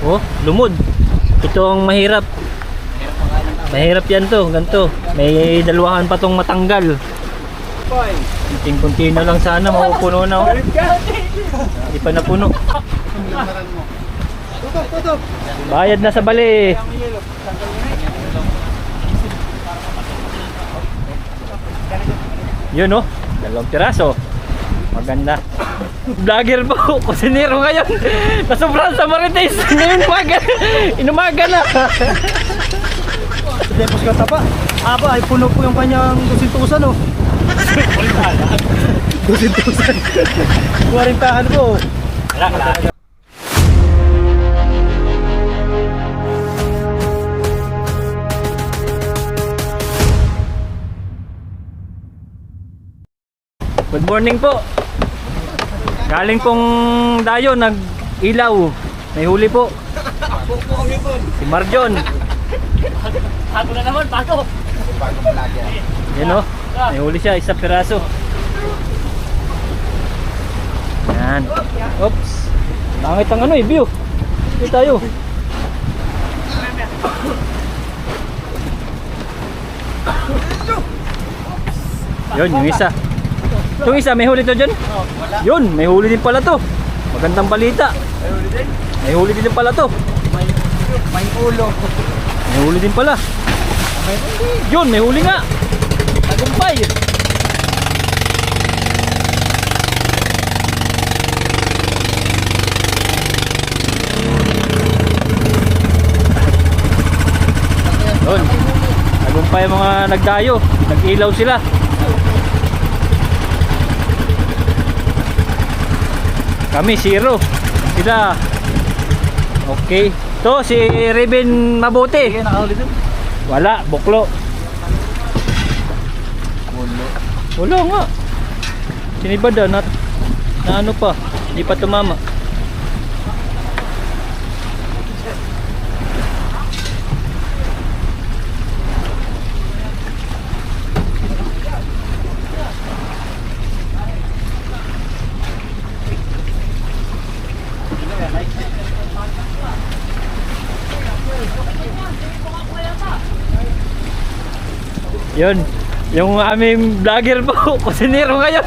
Oh, lumod. Ito ang mahirap. Mahirap yan to, ganito. May dalawahan pa tong matanggal. Kunting-kunti na lang sana, mapupuno na. Oh. Hindi pa napuno. Bayad na sa bali. Yun oh, dalawang piraso. Maganda. Vlogger po, kusinero ngayon. Nasobrahan sa Marites. Ngayon umaga. Inumaga na. Depos ka tapa. Aba, ay puno po yung kanyang dusintusan, oh. dusintusan. Kuwarintahan po. Wala, wala. Good morning po. Galing pong dayo, nag-ilaw. May huli po. Si Marjon. Bago na naman, bago. Yan o. May huli siya, isang piraso. Yan. Oops. Pangit ang ano eh, view. Dito tayo. Yun, yung isa. Yung isa, may huli to dyan? Yun, may huli din pala to. Magandang balita. May huli din pala to. May ulo. May huli din pala. Yun, may huli nga. Tagumpay. Yun. Tagumpay mga nagdayo. Nag-ilaw sila. Kami zero. Sila. Okay. To si Reben Mabuti. Wala, buklo. Wala nga. Sinibad na, na ano pa, hindi pa tumama. Yun. Yung aming vlogger po, kusinero ngayon.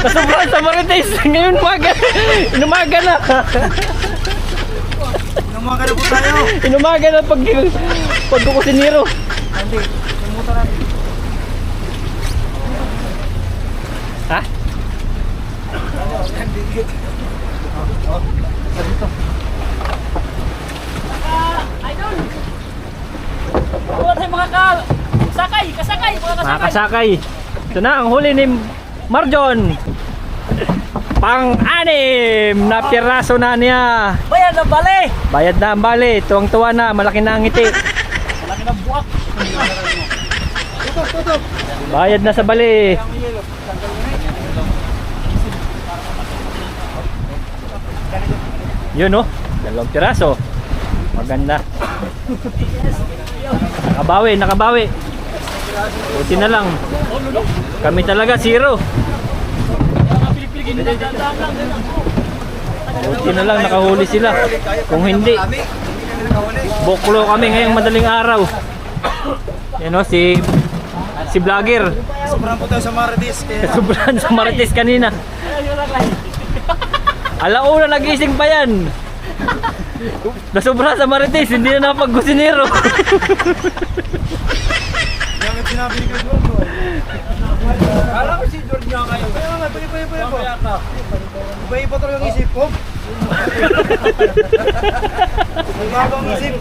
Nasobrahan sa Marites. Ngayon umaga. Inumaga na. Inumaga na po tayo. Inumaga na pag pagkukusinero. Hindi, kumuta natin. Ha? Idol! Buwan tayo mga ka... Sakay! Kasakay! Mga Mga kasakay! kasakay. Ito na ang huli ni Marjon. Pang-anim na piraso na niya. Bayan na bale! Bayad na ang bali. Tuwang-tuwa na. Malaki na ang ngiti. Malaki ng buwak! Tutok, tutok. Bayad na sa bali. Yun oh, dalawang piraso. Maganda. Nakabawi, nakabawi. Buti na lang. Kami talaga zero. Buti na lang nakahuli sila. Kung hindi, buklo kami ngayong madaling araw. Yan oh, si si vlogger. Sobrang po tayo sa Marites. Sobrang sa Marites kanina. Alauna nagising pa yan. Nasobra sa Marites, hindi na napag-gusinero. Chris Wong? Kala ko si George nga kayo. Kaya nga, iba iba iba iba. Iba talaga ang isip ko. Bagong isip.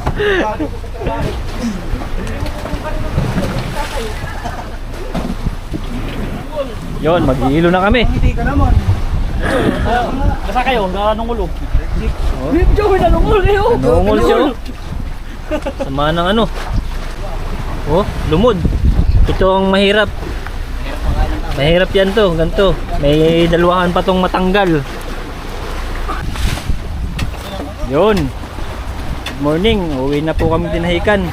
Yon, mag-iilo na kami. Hindi ka naman. Basta kayo, anong ulo? Oh. Medyo may nalungol kayo! Nungol siya. Sama ng ano. Oh, lumod. Ito ang mahirap. Mahirap yan to, ganito. May dalawahan pa tong matanggal. Yun. Good morning. Uwi na po kami tinahikan.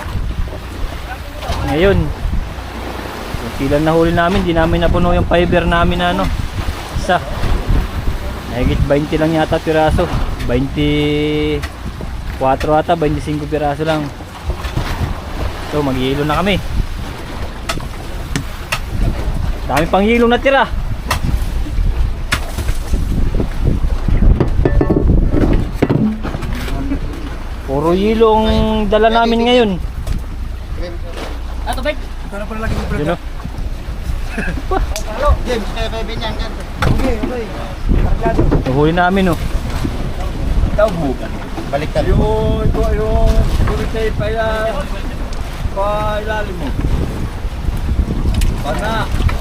Ngayon. Yung sila nahuli namin, di namin napuno yung fiber namin na ano. Isa. Nahigit 20 lang yata piraso. 20 4 ata, 25 piraso lang. So, maghihilo na kami. Dami pang hilo na tira. Puro hilo ang dala namin ngayon. Ato, Bek. Ito na pala lagi mo Yun o. James, kaya kaya binyan ka. Okay, okay. Kargado. Nahuli namin o. Baliktad. Yung, ito, yung security pa ila, pa ilalim mo. Pana.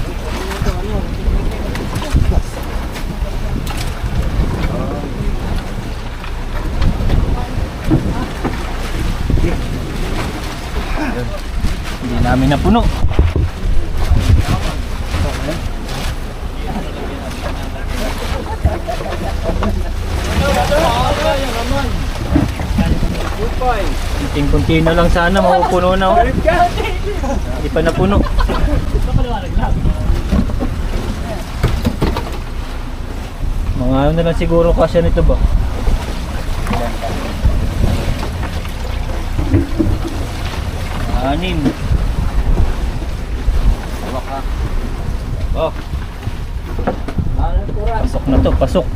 Hindi namin napuno. Kunting-kunti na lang sana mapupuno na. oh. Hindi pa napuno. Mga ano na lang siguro kasya nito ba? Anim. Oh. Pasok na to, pasok.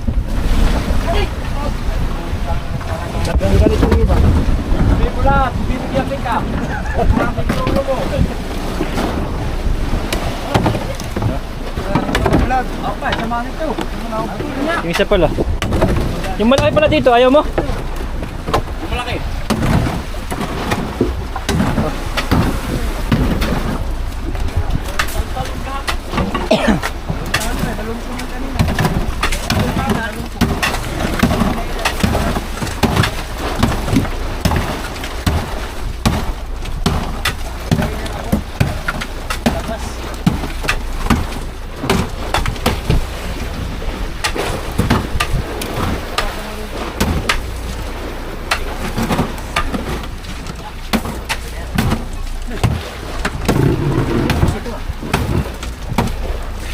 Ganun ganito yung iba. Hindi mo lahat, bibigyan ka. Maraming tulo mo. Yung isa pala. Yung malaki pala dito, ayaw mo? Malaki.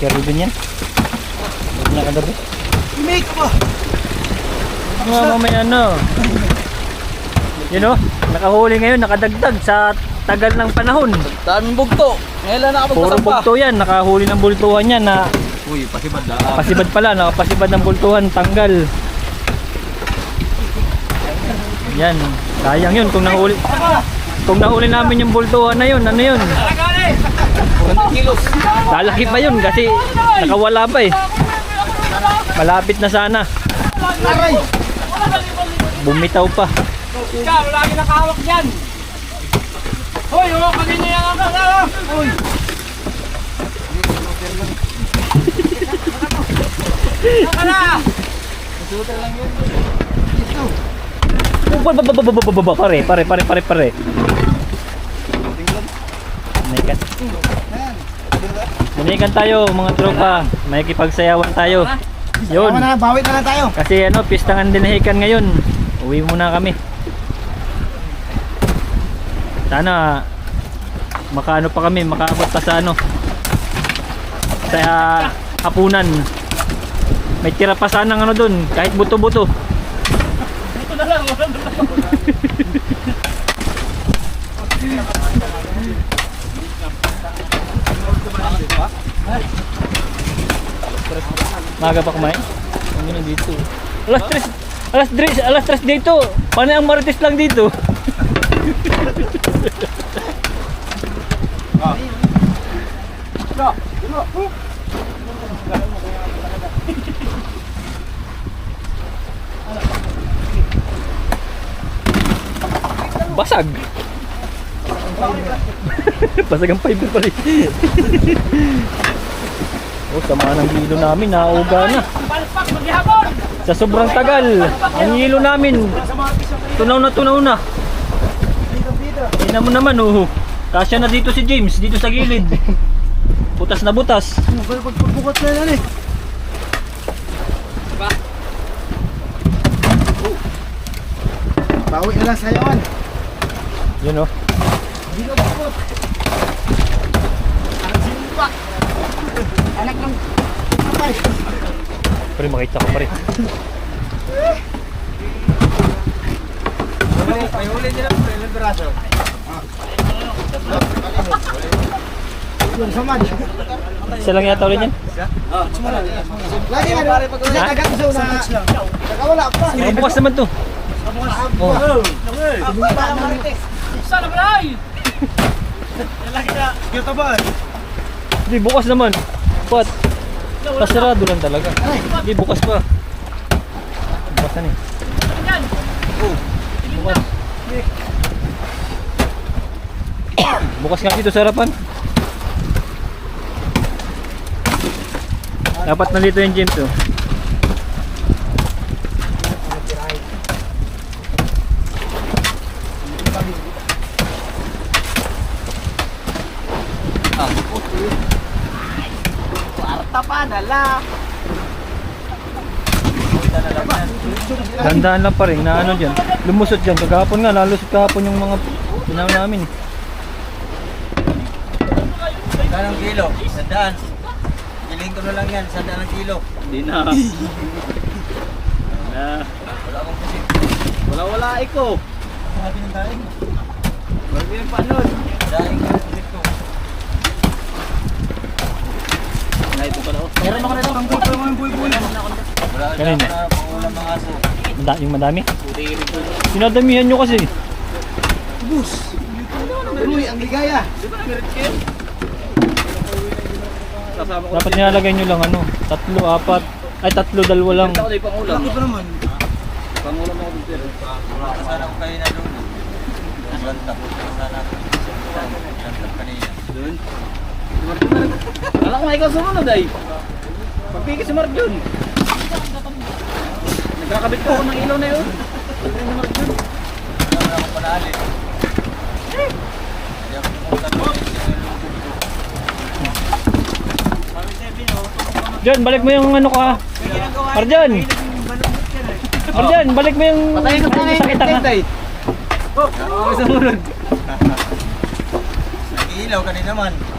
Carry din yan. Huwag na kagabi. Make mo. Mga mamaya ano. Yun o, nakahuli ngayon, nakadagdag sa tagal ng panahon. Daming bugto. Ngayon lang Puro nakapagpasang pa. bugto yan, nakahuli ng bultuhan yan na Uy, pasibad na. pasibad pala, nakapasibad ng bultuhan, tanggal. Yan, sayang yun kung nahuli. Kung nahuli namin yung bultuhan na yun, ano yun? 100 kilos. Lalaki pa yun kasi nakawala pa eh. Malapit na sana. Aray. Bumitaw pa. Ikaw, lagi nakahawak dyan. Hoy, oh, kanina yan ang kasama. Hoy. Na! Ba, ba, ba, ba, ba, pare, pare, pare, pare, pare. Manikan. Manikan tayo mga tropa. May kipagsayawan tayo. Yun. Tama na, bawit na lang tayo. Kasi ano, pistangan dinahikan ngayon. Uwi muna kami. Sana makaano pa kami, makaabot pa sa ano. Sa ah, hapunan. May tira pa sana ng ano dun, kahit buto-buto. Ito na lang, wala. Maga pa kumain? Na dito? Alas 3, alas 3, alas 3 dito. Paano ang marites lang dito? Basag. Basag ang fiber pala. oh, sama ng hilo namin, nauga na. Palpak, maghihapon! Sa sobrang tagal, ang hilo namin, tunaw na tunaw na. Tingnan mo naman, oh. Kasya na dito si James, dito sa gilid. Butas na butas. Pagpagbukat na yan eh. Bawi na lang sa yawan. Yun, oh. Dino bukot. Simpa. Anak ng kapay. Pare, makita ko pare. May huli nila po, ilang braso. Yun, sa match. Isa lang yata ulit yan. Lagi nga, pare, pag ulit agad sa unang match lang. Nakawala pa. Bukas naman to. Oh. Sana balay! Kyoto ba? Hindi, bukas naman. What? Pasarado lang talaga. Hindi, bukas pa. Bukas na eh. Yan! Bukas. Bukas nga dito sa harapan. Dapat nalito yung James oh. Dandaan lang pa rin na ano dyan. Lumusot dyan. Kagahapon nga, lalusot kahapon yung mga pinaw namin. eh. Saan ang kilo? Sandaan. Kiling ko na lang yan, sandaan ang kilo. Hindi na. na. Wala akong kasi. Wala wala iko. Sabi ng daing. Wala yung panon. Daing ka dito. Na ito pala oh. Meron ako nito. Ang ko yung buhay Wala Kanina. na pangulam ng aso. Mada yung madami. Sinadamihan nyo kasi. Bus. Ruy, ang ligaya. Dapat nilalagay nyo lang ano. Tatlo, apat. Ay tatlo, dalawa lang. Laki pa naman. Wala ka sana ko kayo na doon. Lantak. Sana ako. Lantak kanina. Alam ko ikaw sumunod ay. Pagpigil si Mark yun. Nagkakabit ko ako ng ilaw na yun. Wala akong panali. Hindi ako pumunta Diyan, balik mo yung ano ka. Arjan! Arjan, balik mo yung sakit ka. Oo, sumunod. Nag-iilaw ka din naman.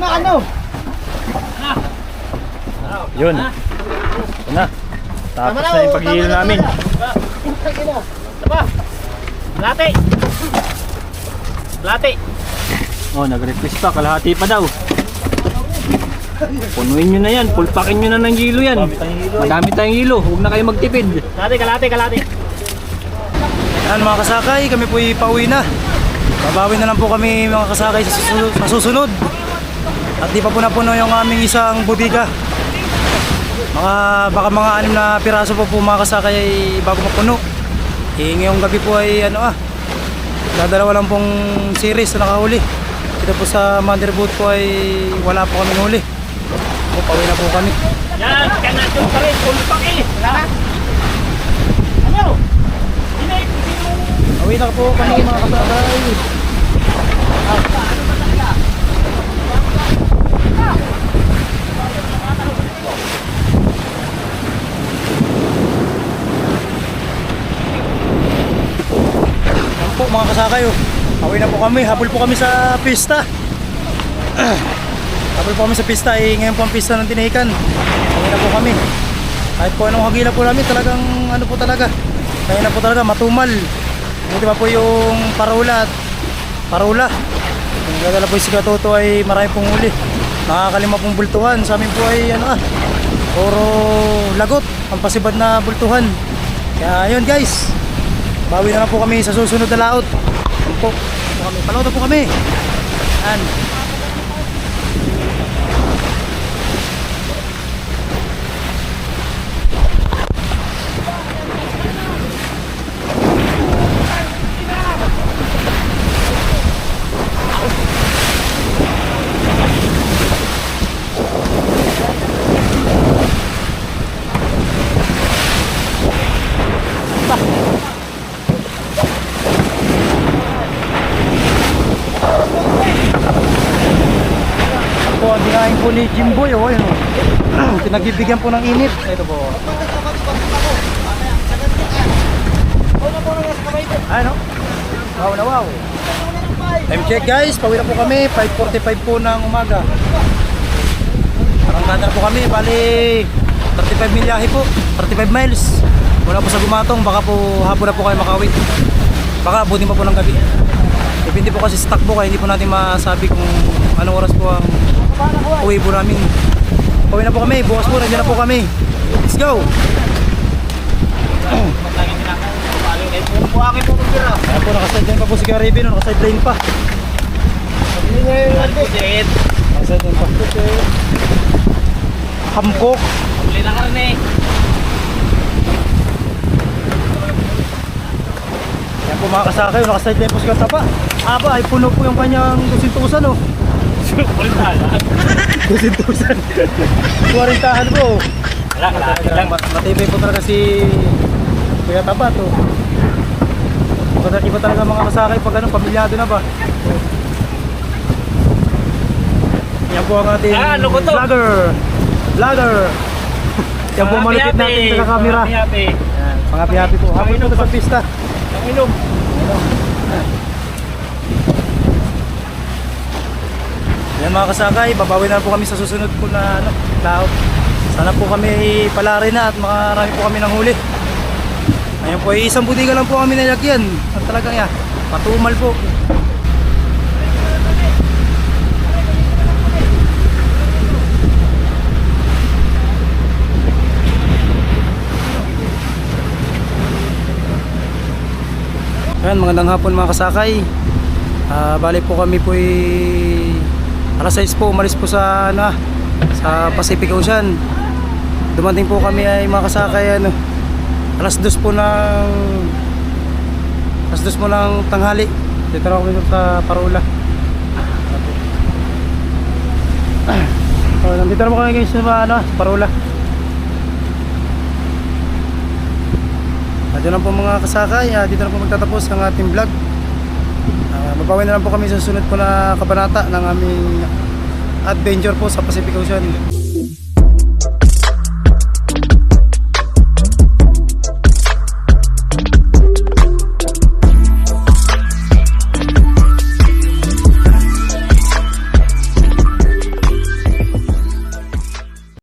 Ano? Ano? Yun. Ito na. Tapos na, na yung oh, paghihil na, namin. Tangin na. Late! Late! Oh, nag-request pa. Kalahati pa daw. Punuin nyo na yan. Pulpakin nyo na ng hilo yan. Madami tayong hilo. Huwag na kayo magtipid. Kalate, kalate, kalate. Yan mga kasakay, kami po pauwi na. Babawi na lang po kami mga kasakay sa susunod. At di pa po napuno yung aming isang bodega. Mga baka mga anim na piraso po po mga kasakay ay bago mapuno. Eh, ngayong gabi po ay ano ah. Dadalawa lang pong series na nakahuli. Ito po sa motherboard po ay wala po kami huli. O, pauwi na po kami. Yan, kanatyo pa rin. Pulpaki. Ano? Pauwi na po kami mga kasakay. Yan mga kasakay oh. Pauwi na po kami, habol po kami sa pista. habol po kami sa pista, eh, ngayon po ang pista ng tinihikan. Pauwi na po kami. Kahit po anong hagila po namin, talagang ano po talaga. Kaya na po talaga, matumal. Buti pa po yung parula at parula. Yung dadala po yung sigatoto ay marami pong huli. Nakakalima pong bultuhan. Sa amin po ay ano ah, puro lagot. Ang pasibad na bultuhan. Kaya yun guys. Bawi na lang po kami sa susunod na laot. Yan po. Panood na po kami. Yan. po ang dinaing po ni Jimboy oh, ayun, oh. Pinagbibigyan po ng init. Ito po. Ano? Wow na wow. Time check guys, pauwi na po kami, 5.45 po ng umaga. Arangkada na po kami, bali 35 milyahe po, 35 miles. Mula po sa Gumatong, baka po hapon na po kayo makauwi. Baka abutin pa po ng gabi. Depende po kasi sa takbo kaya hindi po natin masabi kung anong oras po ang uwi po namin. Pauwi na po kami, bukas po, nandiyan na po kami. Let's go! Ayan po, naka-sideline pa po si Caribbean, naka-sideline pa. Naka-sideline pa. Hamkok. Huli na karne. Yan po mga kasakay, naka-sideline po si Katapa. Aba, ay puno po yung kanyang kusintusan, oh. Kusintusan. Kuwarintahan po. Wala. Ma- Matibay po talaga si Kuya Tabat, oh. Iba, iba talaga mga kasakay pag ano, pamilyado na ba? Yan po ang ating Ah, ano vlogger. Vlogger. Yan po ang malupit natin sa. Happy, Yan, mga happy po. Hapon po sa pista. Ang inom. Yan mga kasakay, babawi na po kami sa susunod po na ano, laot. Sana po kami palari na at makarami po kami ng huli. Ayun po, isang budiga lang po kami nilagyan. At talagang yan, patumal po. Ayan, magandang hapon mga kasakay. Ah, bali po kami po alas 6 po umalis po sa ano ah, sa Pacific Ocean. Dumating po kami ay mga kasakay ano alas 2 po ng alas 2 po ng tanghali. Dito na kami sa Parola. Oh, nandito na po kami ngayon sa ano, Parola. At yun lang po mga kasakay, ah, dito na po magtatapos ang ating vlog. Mabawi na lang po kami sa sunod po na kabanata ng aming adventure po sa Pacific Ocean.